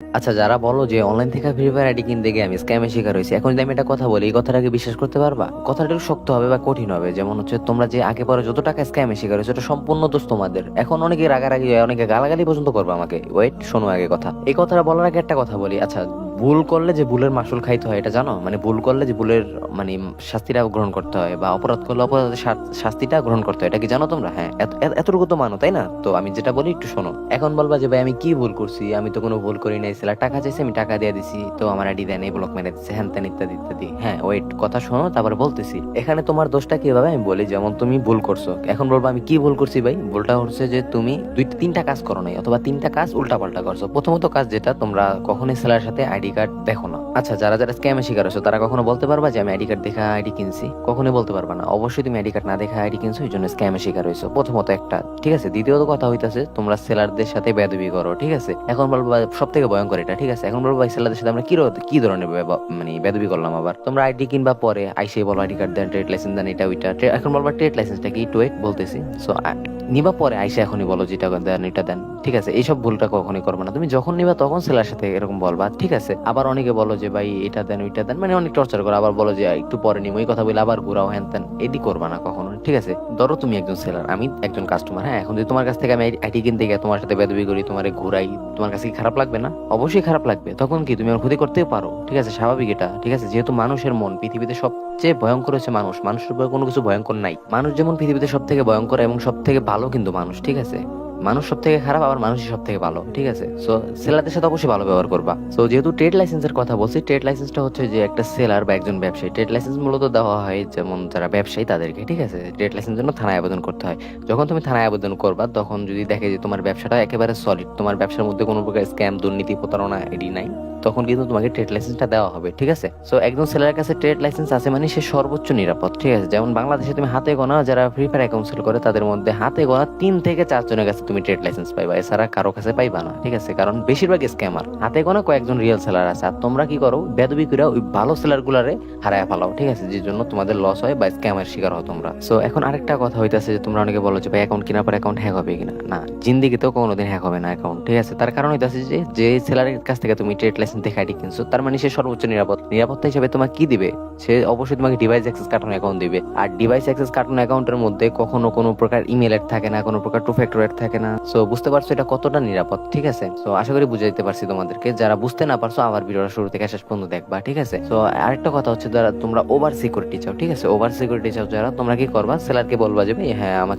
আচ্ছা যারা বলো যে অনলাইন থেকে ফ্রি ফায়ার আইডি কিনতে গিয়ে আমি স্ক্যামে শিকার হয়েছি, এখন যদি আমি এটা কথা বলি, এই কথাটা কথাটাকে বিশ্বাস করতে পারবা? কথাটা একটু শক্ত হবে বা কঠিন হবে, যেমন হচ্ছে তোমরা যে আগে পরে যত টাকা স্ক্যামে শিকার হয়েছে, ওটা সম্পূর্ণ দোষ তোমাদের। এখন অনেকে রাগারাগি হয়, অনেকে গালাগালি পর্যন্ত করবে আমাকে। ওয়েট শোনো আগে কথা। এই কথাটা বলার আগে একটা কথা বলি। আচ্ছা ভুল করলে যে ভুলের মাসুল খাইতে হয়, এটা জানো? মানে ভুল করলে যে ভুলের মানে শাস্তিটা গ্রহণ করতে হয় বা অপরাধ করলে অপরাধের শাস্তিটা গ্রহণ করতে হয়। এটা কি জানো তোমরা? হ্যাঁ এত- এত- এতটুকু তো মানো, তাই না? তো আমি যেটা বলি একটু শোনো। এখন বলবা যে, ভাই, আমি কি ভুল করছি? আমি তো কোনো ভুল করি নাই। সেলা টাকা চাইছে, আমি টাকা দিয়ে দিছি। তো আমার আইডি দেন এই ব্লক মেরে দিচ্ছে হ্যান ত্যান ইত্যাদি ইত্যাদি। হ্যাঁ ওয়েট কথা শোনো, তারপরে বলতেছি। এখানে তোমার দোষটা কীভাবে আমি বলি, যেমন তুমি ভুল করছ। এখন বলব, আমি কি ভুল করছি ভাই? ভুলটা হচ্ছে যে, তুমি দুই তিনটা কাজ করো নাই, অথবা তিনটা কাজ উল্টা পাল্টা করছ। প্রথমত কাজ যেটা, তোমরা কখনোই সেলার সাথে আইডি কার্ড দেখো না। আচ্ছা যারা যারা স্ক্যামে শিকার হচ্ছে তারা কখনো বলতে পারবা যে আমি আইডি কার্ড দেখা আইডি কিনছি? কখনোই বলতে পারবা না। অবশ্যই তুমি আইডি কার্ড না দেখা আইডি কিনছো, এই জন্য স্ক্যামে শিকার হয়েছো। প্রথমত একটা, ঠিক আছে? দ্বিতীয়ত কথা হইতাছে, তোমরা সেলারদের সাথে বেদবি করো, ঠিক আছে? এখন বলব সব থেকে ভয়ঙ্কর এটা, ঠিক আছে? এখন বলব সেলারদের সাথে আমরা কি কি ধরনের মানে বেদবি করলাম আবার? তোমরা আইডি কিনবা পরে আইসে বলো আইডি কার্ড দেন ট্রেড লাইসেন্স দেন, এটা, ওইটা। এখন বলবা ট্রেড লাইসেন্সটা কি? টু বলতেছি। সো নিবা পরে, আইসে এখনই বলো যেটা দেন, এটা দেন, ঠিক আছে? এইসব ভুলটা কখনই করবে না। তুমি যখন নিবা তখন সেলার সাথে এরকম বলবা, ঠিক আছে? আবার অনেকে বলো যে, ভাই, এটা দেন, ওইটা দেন। মানে অনেক টর্চার করো, আবার বলো যে একটু পরে নিবো এই কথা বলে আবার ঘুরাও, হ্যান তেন এদি করবা না কখনো, ঠিক আছে? ধরো তুমি একজন সেলার আমি একজন কাস্টমার হ্যাঁ? এখন যদি তোমার কাছ থেকে আমি আইটি কিনতে গিয়ে তোমার সাথে বেদবি করি, তোমার ঘুরাই, তোমার কাছে কি খারাপ লাগবে না? অবশ্যই খারাপ লাগবে। তখন কি তুমি আমার ক্ষতি করতেও পারো? ঠিক আছে? স্বাভাবিক এটা, ঠিক আছে? যেহেতু মানুষের মন, পৃথিবীতে সবচেয়ে ভয়ঙ্কর হচ্ছে মানুষ। মানুষের উপরে কোনো কিছু ভয়ঙ্কর নাই। মানুষ যেমন পৃথিবীতে সব থেকে ভয়ঙ্কর এবং সব থেকে ভালো কিন্তু মানুষ, ঠিক আছে? মানুষ সব থেকে খারাপ, আবার মানুষই সব থেকে ভালো, ঠিক আছে? সো সেলারদের সাথে অবশ্যই ভালো ব্যবহার করবা। সো যেহেতু ট্রেড লাইসেন্সের কথা বলছি ট্রেড লাইসেন্সটা হচ্ছে যে একটা সেলার বা একজন ব্যবসায়ী। ট্রেড লাইসেন্স মূলত দেওয়া হয় যেমন যারা ব্যবসায়ী তাদেরকে, ঠিক আছে? ট্রেড লাইসেন্সের জন্য থানায় আবেদন করতে হয়। যখন তুমি থানায় আবেদন করবা, তখন যদি দেখে যে তোমার ব্যবসাটা একেবারে সলিড তোমার ব্যবসার মধ্যে কোনো প্রকার স্ক্যাম দুর্নীতি, প্রতারণা এডি নাই। তখন কিন্তু তোমাকে ট্রেড লাইসেন্সটা দেওয়া হবে, ঠিক আছে? সো একজন সেলারের কাছে ট্রেড লাইসেন্স আছে মানে সে সর্বোচ্চ নিরাপদ, ঠিক আছে? যেমন বাংলাদেশে তুমি হাতে গোনা, যারা ফ্রি ফায়ার অ্যাকাউন্ট সেল করে, তাদের মধ্যে হাতে গোনা তিন থেকে চারজনের কাছে তুমি ট্রেড লাইসেন্স পাইবা। এছাড়া কারও কাছে পাইবা না, ঠিক আছে? কারণ বেশিরভাগ স্ক্যামার হাতে গোনা কয়েকজন রিয়েল সেলার আছে। আর তোমরা কি করো, বেদবি করে ওই ভালো সেলার গুলারে হারায় ফেলাও, ঠিক আছে? যে জন্য তোমাদের লস হয় বা স্ক্যামের শিকার হও তোমরা। সো এখন আরেকটা কথা হইতাছে যে তোমরা অনেকে বলো যে, ভাই অ্যাকাউন্ট কেনার পর অ্যাকাউন্ট হ্যাক হবে কিনা? না, জিন্দিগিতেও কোনোদিন হ্যাক হবে না অ্যাকাউন্ট ঠিক আছে? তার কারণ হইতাছে যে যে সেলারের কাছ থেকে তুমি ট্রেড লাইসেন্স দেখে আইডি কিনছো তার মানে সে সর্বোচ্চ নিরাপদ। নিরাপত্তা হিসেবে তোমাকে কি দিবে? সে অবশ্যই তোমাকে ডিভাইস অ্যাক্সেস কার্টুন অ্যাকাউন্ট দিবে। আর ডিভাইস অ্যাক্সেস কার্টুন অ্যাকাউন্টের মধ্যে কখনো কোনো প্রকার ইমেল এড থাকে না, কোনো প্রকার টু ফ্যাক্টর এড থাকে না। সো বুঝতে পারছ এটা কতটা নিরাপদ, ঠিক আছে? সো আশা করি বুঝাইতে পারছি তোমাদেরকে। যারা বুঝতে না পারছ আবার ভিডিওটা শুরু থেকে শেষ পর্যন্ত দেখবা, ঠিক আছে? সো আরেকটা কথা হচ্ছে, যারা তোমরা ওভার সিকিউরিটি চাও, ঠিক আছে? ওভার সিকিউরিটি চাও যারা, তোমরা কি করবা? সেলারকে বলবা যে হ্যাঁ আমাকে